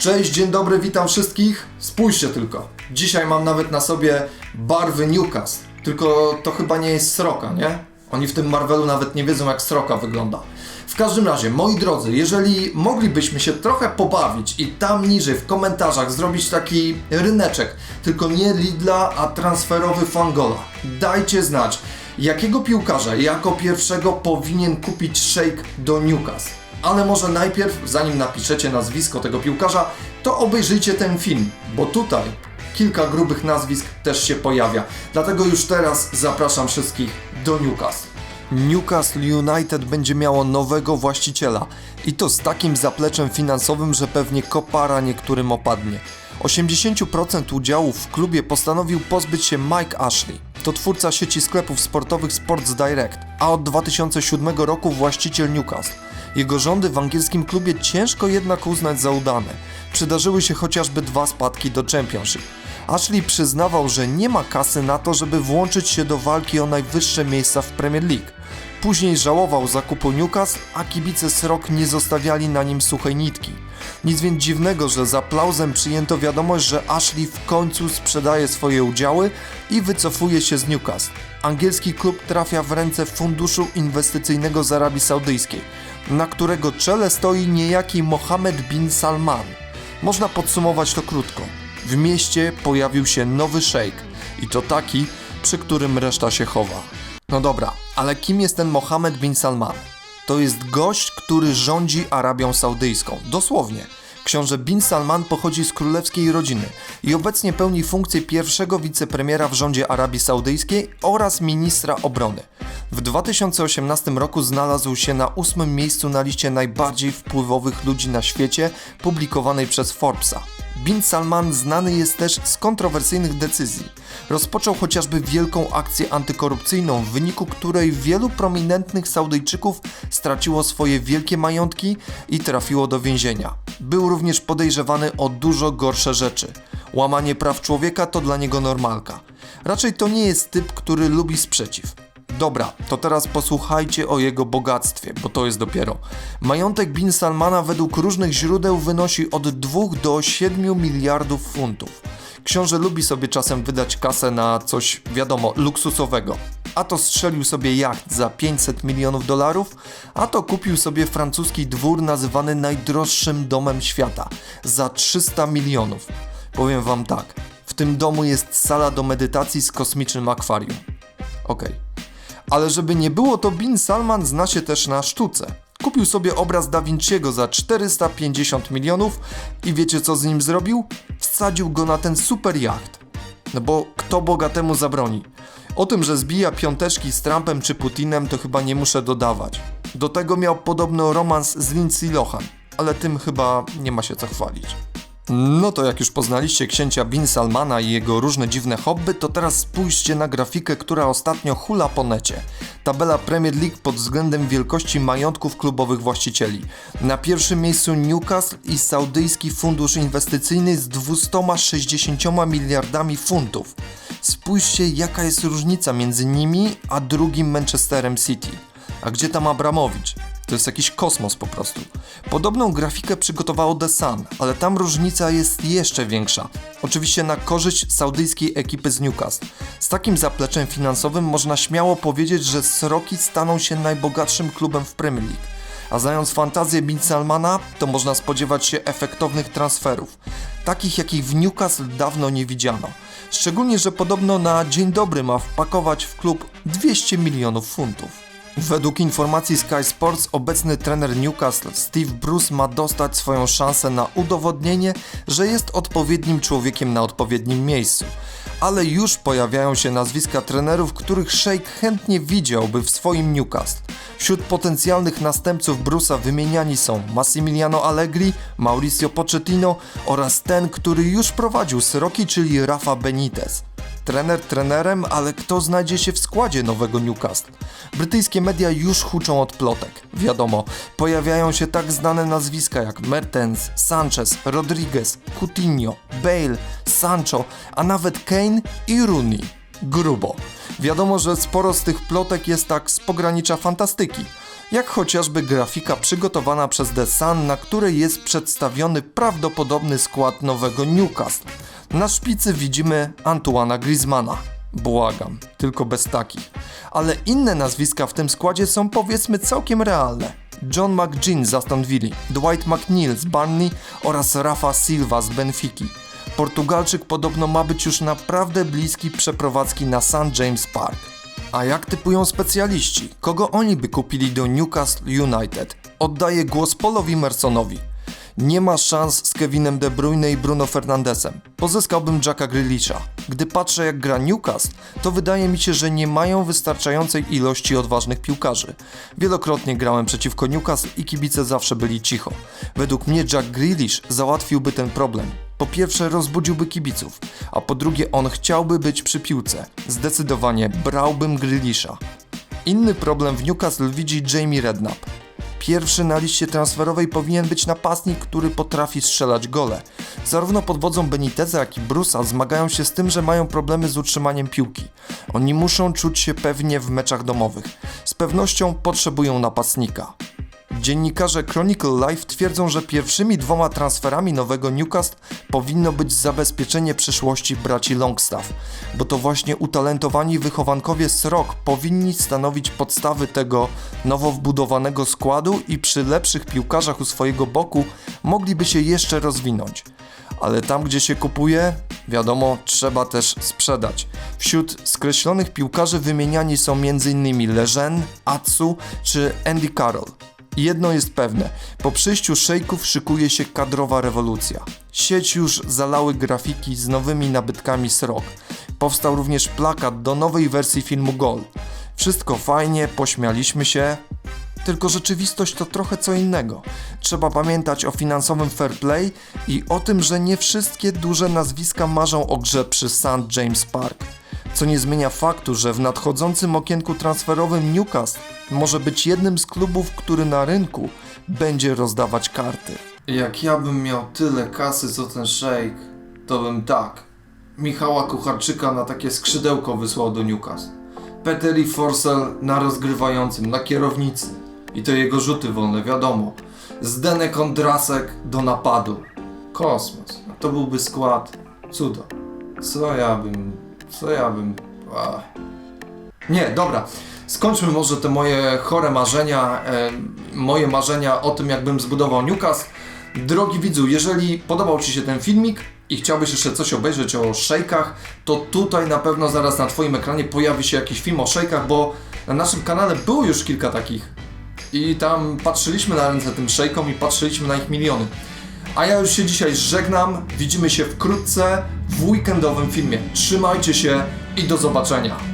Cześć, dzień dobry, witam wszystkich. Spójrzcie tylko. Dzisiaj mam nawet na sobie barwy Newcastle. Tylko to chyba nie jest sroka, nie? Oni w tym Marvelu nawet nie wiedzą, jak sroka wygląda. W każdym razie, moi drodzy, jeżeli moglibyśmy się trochę pobawić i tam niżej w komentarzach zrobić taki ryneczek, tylko nie Lidla, a transferowy Fangola. Dajcie znać, jakiego piłkarza jako pierwszego powinien kupić Shake do Newcastle. Ale może najpierw, zanim napiszecie nazwisko tego piłkarza, to obejrzyjcie ten film, bo tutaj kilka grubych nazwisk też się pojawia. Dlatego już teraz zapraszam wszystkich do Newcastle. Newcastle United będzie miało nowego właściciela i to z takim zapleczem finansowym, że pewnie kopara niektórym opadnie. 80% udziałów w klubie postanowił pozbyć się Mike Ashley. To twórca sieci sklepów sportowych Sports Direct, a od 2007 roku właściciel Newcastle. Jego rządy w angielskim klubie ciężko jednak uznać za udane. Przydarzyły się chociażby dwa spadki do Championship. Ashley przyznawał, że nie ma kasy na to, żeby włączyć się do walki o najwyższe miejsca w Premier League. Później żałował zakupu Newcastle, a kibice Srok nie zostawiali na nim suchej nitki. Nic więc dziwnego, że z aplauzem przyjęto wiadomość, że Ashley w końcu sprzedaje swoje udziały i wycofuje się z Newcastle. Angielski klub trafia w ręce funduszu inwestycyjnego z Arabii Saudyjskiej, na którego czele stoi niejaki Mohammed bin Salman. Można podsumować to krótko. W mieście pojawił się nowy szejk i to taki, przy którym reszta się chowa. No dobra, ale kim jest ten Mohammed bin Salman? To jest gość, który rządzi Arabią Saudyjską. Dosłownie. Książę bin Salman pochodzi z królewskiej rodziny i obecnie pełni funkcję pierwszego wicepremiera w rządzie Arabii Saudyjskiej oraz ministra obrony. W 2018 roku znalazł się na ósmym miejscu na liście najbardziej wpływowych ludzi na świecie publikowanej przez Forbesa. Bin Salman znany jest też z kontrowersyjnych decyzji. Rozpoczął chociażby wielką akcję antykorupcyjną, w wyniku której wielu prominentnych Saudyjczyków straciło swoje wielkie majątki i trafiło do więzienia. Był również podejrzewany o dużo gorsze rzeczy. Łamanie praw człowieka to dla niego normalka. Raczej to nie jest typ, który lubi sprzeciw. Dobra, to teraz posłuchajcie o jego bogactwie, bo to jest dopiero. Majątek Bin Salmana według różnych źródeł wynosi od 2 do 7 miliardów funtów. Książę lubi sobie czasem wydać kasę na coś, wiadomo, luksusowego. A to strzelił sobie jacht za 500 milionów dolarów, a to kupił sobie francuski dwór nazywany najdroższym domem świata za 300 milionów. Powiem wam tak, w tym domu jest sala do medytacji z kosmicznym akwarium. Okej. Ale żeby nie było, to Bin Salman zna się też na sztuce. Kupił sobie obraz Da Vinciego za 450 milionów i wiecie co z nim zrobił? Wsadził go na ten super jacht. No bo kto bogatemu zabroni? O tym, że zbija piąteczki z Trumpem czy Putinem, to chyba nie muszę dodawać. Do tego miał podobno romans z Lindsay Lohan, ale tym chyba nie ma się co chwalić. No to jak już poznaliście księcia Bin Salmana i jego różne dziwne hobby, to teraz spójrzcie na grafikę, która ostatnio hula po necie. Tabela Premier League pod względem wielkości majątków klubowych właścicieli. Na pierwszym miejscu Newcastle i Saudyjski Fundusz Inwestycyjny z 260 miliardami funtów. Spójrzcie jaka jest różnica między nimi a drugim Manchesterem City. A gdzie tam Abramowicz? To jest jakiś kosmos po prostu. Podobną grafikę przygotowało The Sun, ale tam różnica jest jeszcze większa. Oczywiście na korzyść saudyjskiej ekipy z Newcastle. Z takim zapleczem finansowym można śmiało powiedzieć, że Sroki staną się najbogatszym klubem w Premier League. A znając fantazję Bin Salmana, to można spodziewać się efektownych transferów, takich jakich w Newcastle dawno nie widziano. Szczególnie, że podobno na dzień dobry ma wpakować w klub 200 milionów funtów. Według informacji Sky Sports obecny trener Newcastle Steve Bruce ma dostać swoją szansę na udowodnienie, że jest odpowiednim człowiekiem na odpowiednim miejscu. Ale już pojawiają się nazwiska trenerów, których Sheikh chętnie widziałby w swoim Newcastle. Wśród potencjalnych następców Bruce'a wymieniani są Massimiliano Allegri, Mauricio Pochettino oraz ten, który już prowadził Sroki, czyli Rafa Benitez. Trener trenerem, ale kto znajdzie się w składzie nowego Newcastle? Brytyjskie media już huczą od plotek. Wiadomo, pojawiają się tak znane nazwiska jak Mertens, Sanchez, Rodriguez, Coutinho, Bale, Sancho, a nawet Kane i Rooney. Grubo. Wiadomo, że sporo z tych plotek jest tak z pogranicza fantastyki. jak chociażby grafika przygotowana przez The Sun, na której jest przedstawiony prawdopodobny skład nowego Newcastle. Na szpicy widzimy Antoana Griezmana. Błagam, tylko bez takich. Ale inne nazwiska w tym składzie są powiedzmy całkiem realne. John McGinn z Aston Villa, Dwight McNeil z Burnley oraz Rafa Silva z Benfiki. Portugalczyk podobno ma być już naprawdę bliski przeprowadzki na St. James Park. A jak typują specjaliści? Kogo oni by kupili do Newcastle United? Oddaję głos Polowi Mersonowi. Nie ma szans z Kevinem De Bruyne i Bruno Fernandesem. Pozyskałbym Jacka Grealisha. Gdy patrzę jak gra Newcastle, to wydaje mi się, że nie mają wystarczającej ilości odważnych piłkarzy. Wielokrotnie grałem przeciwko Newcastle i kibice zawsze byli cicho. Według mnie Jack Grealish załatwiłby ten problem. Po pierwsze rozbudziłby kibiców, a po drugie on chciałby być przy piłce. Zdecydowanie brałbym Grealisha. Inny problem w Newcastle widzi Jamie Redknapp. Pierwszy na liście transferowej powinien być napastnik, który potrafi strzelać gole. Zarówno pod wodzą Beniteza, jak i Brusa zmagają się z tym, że mają problemy z utrzymaniem piłki. Oni muszą czuć się pewnie w meczach domowych. Z pewnością potrzebują napastnika. Dziennikarze Chronicle Life twierdzą, że pierwszymi dwoma transferami nowego Newcastle powinno być zabezpieczenie przyszłości braci Longstaff, bo to właśnie utalentowani wychowankowie z Rock powinni stanowić podstawy tego nowo wbudowanego składu i przy lepszych piłkarzach u swojego boku mogliby się jeszcze rozwinąć. Ale tam, gdzie się kupuje, wiadomo, trzeba też sprzedać. Wśród skreślonych piłkarzy wymieniani są m.in. Leżen, Atsu czy Andy Carroll. Jedno jest pewne, po przyjściu szejków szykuje się kadrowa rewolucja. Sieć już zalały grafiki z nowymi nabytkami z rok. Powstał również plakat do nowej wersji filmu Gol. Wszystko fajnie, pośmialiśmy się, tylko rzeczywistość to trochę co innego. Trzeba pamiętać o finansowym fair play i o tym, że nie wszystkie duże nazwiska marzą o grze przy St. James Park. Co nie zmienia faktu, że w nadchodzącym okienku transferowym Newcastle może być jednym z klubów, który na rynku będzie rozdawać karty. Jak ja bym miał tyle kasy co ten szejk, to bym tak. Michała Kucharczyka na takie skrzydełko wysłał do Newcastle. Peteri Forsell na rozgrywającym, na kierownicy. I to jego rzuty wolne, wiadomo. Zdenek Kondrasek do napadu. Kosmos. To byłby skład. Cudo. Co ja bym... Co ja bym... Nie, dobra. Skończmy może te moje chore marzenia, e, moje marzenia o tym, jakbym zbudował Newcastle. Drogi widzu, jeżeli podobał Ci się ten filmik i chciałbyś jeszcze coś obejrzeć o szejkach, to tutaj na pewno zaraz na Twoim ekranie pojawi się jakiś film o szejkach, bo na naszym kanale było już kilka takich. I tam patrzyliśmy na ręce tym szejkom i patrzyliśmy na ich miliony. A ja już się dzisiaj żegnam. Widzimy się wkrótce w weekendowym filmie. Trzymajcie się i do zobaczenia.